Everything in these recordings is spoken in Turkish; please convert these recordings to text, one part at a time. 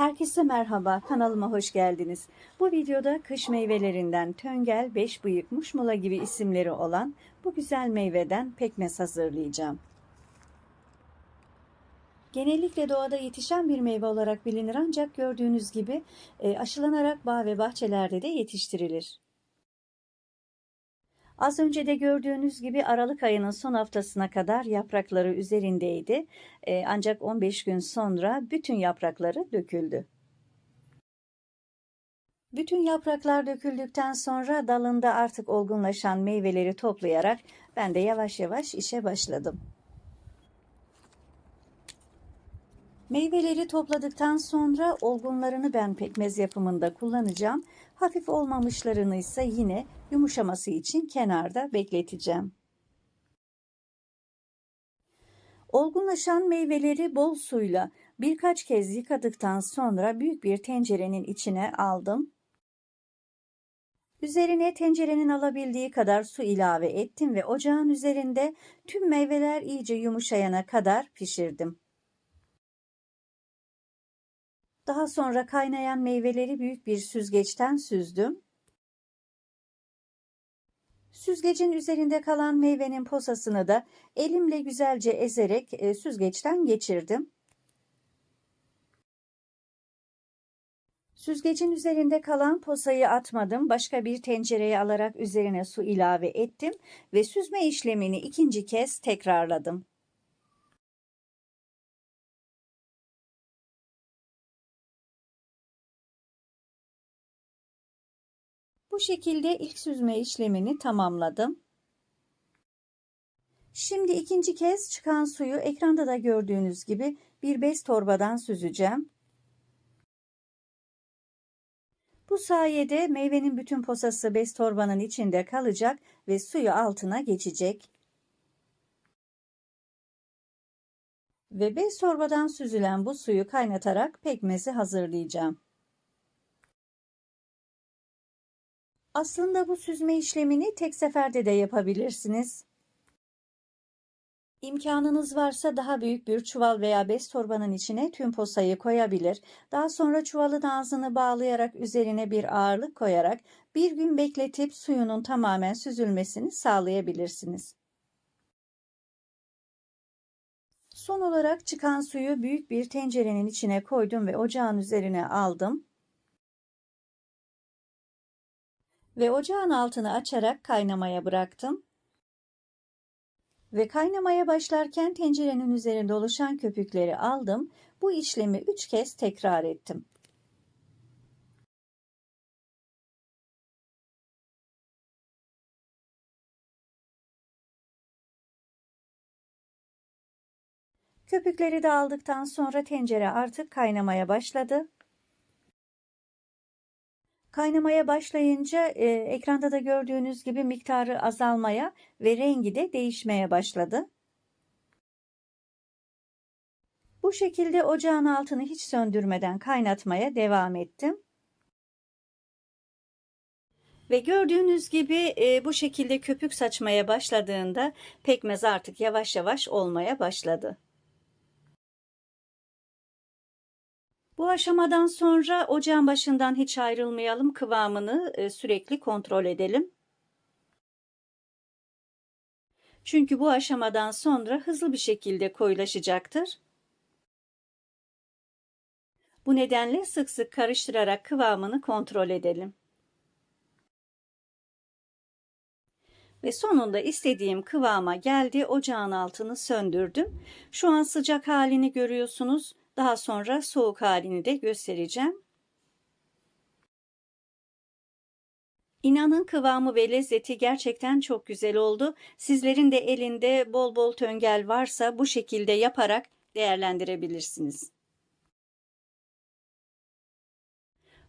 Herkese merhaba, kanalıma hoş geldiniz. Bu videoda kış meyvelerinden töngel, beş bıyık, muşmula gibi isimleri olan bu güzel meyveden pekmez hazırlayacağım. Genellikle doğada yetişen bir meyve olarak bilinir ancak gördüğünüz gibi e, aşılanarak bağ ve bahçelerde de yetiştirilir. Az önce de gördüğünüz gibi Aralık ayının son haftasına kadar yaprakları üzerindeydi. Ee, ancak 15 gün sonra bütün yaprakları döküldü. Bütün yapraklar döküldükten sonra dalında artık olgunlaşan meyveleri toplayarak ben de yavaş yavaş işe başladım. Meyveleri topladıktan sonra olgunlarını ben pekmez yapımında kullanacağım. Hafif olmamışlarını ise yine yumuşaması için kenarda bekleteceğim. Olgunlaşan meyveleri bol suyla birkaç kez yıkadıktan sonra büyük bir tencerenin içine aldım. Üzerine tencerenin alabildiği kadar su ilave ettim ve ocağın üzerinde tüm meyveler iyice yumuşayana kadar pişirdim. Daha sonra kaynayan meyveleri büyük bir süzgeçten süzdüm. Süzgecin üzerinde kalan meyvenin posasını da elimle güzelce ezerek e, süzgeçten geçirdim. Süzgecin üzerinde kalan posayı atmadım. Başka bir tencereye alarak üzerine su ilave ettim ve süzme işlemini ikinci kez tekrarladım. Bu şekilde ilk süzme işlemini tamamladım. Şimdi ikinci kez çıkan suyu ekranda da gördüğünüz gibi bir bez torbadan süzeceğim. Bu sayede meyvenin bütün posası bez torbanın içinde kalacak ve suyu altına geçecek. Ve bez torbadan süzülen bu suyu kaynatarak pekmezi hazırlayacağım. Aslında bu süzme işlemini tek seferde de yapabilirsiniz. İmkanınız varsa daha büyük bir çuval veya bez torbanın içine tüm posayı koyabilir. Daha sonra çuvalın ağzını bağlayarak üzerine bir ağırlık koyarak bir gün bekletip suyunun tamamen süzülmesini sağlayabilirsiniz. Son olarak çıkan suyu büyük bir tencerenin içine koydum ve ocağın üzerine aldım. Ve ocağın altını açarak kaynamaya bıraktım. Ve kaynamaya başlarken tencerenin üzerinde oluşan köpükleri aldım. Bu işlemi 3 kez tekrar ettim. Köpükleri de aldıktan sonra tencere artık kaynamaya başladı. Kaynamaya başlayınca e, ekranda da gördüğünüz gibi miktarı azalmaya ve rengi de değişmeye başladı. Bu şekilde ocağın altını hiç söndürmeden kaynatmaya devam ettim. Ve gördüğünüz gibi e, bu şekilde köpük saçmaya başladığında pekmez artık yavaş yavaş olmaya başladı. Bu aşamadan sonra ocağın başından hiç ayrılmayalım. Kıvamını e, sürekli kontrol edelim. Çünkü bu aşamadan sonra hızlı bir şekilde koyulaşacaktır. Bu nedenle sık sık karıştırarak kıvamını kontrol edelim. Ve sonunda istediğim kıvama geldi. Ocağın altını söndürdüm. Şu an sıcak halini görüyorsunuz. Daha sonra soğuk halini de göstereceğim. İnanın kıvamı ve lezzeti gerçekten çok güzel oldu. Sizlerin de elinde bol bol töngel varsa bu şekilde yaparak değerlendirebilirsiniz.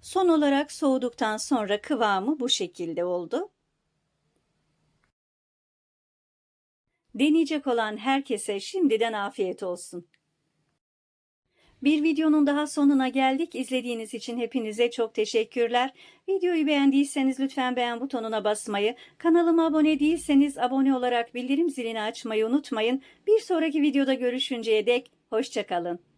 Son olarak soğuduktan sonra kıvamı bu şekilde oldu. Deneyecek olan herkese şimdiden afiyet olsun. Bir videonun daha sonuna geldik. İzlediğiniz için hepinize çok teşekkürler. Videoyu beğendiyseniz lütfen beğen butonuna basmayı, kanalıma abone değilseniz abone olarak bildirim zilini açmayı unutmayın. Bir sonraki videoda görüşünceye dek hoşçakalın.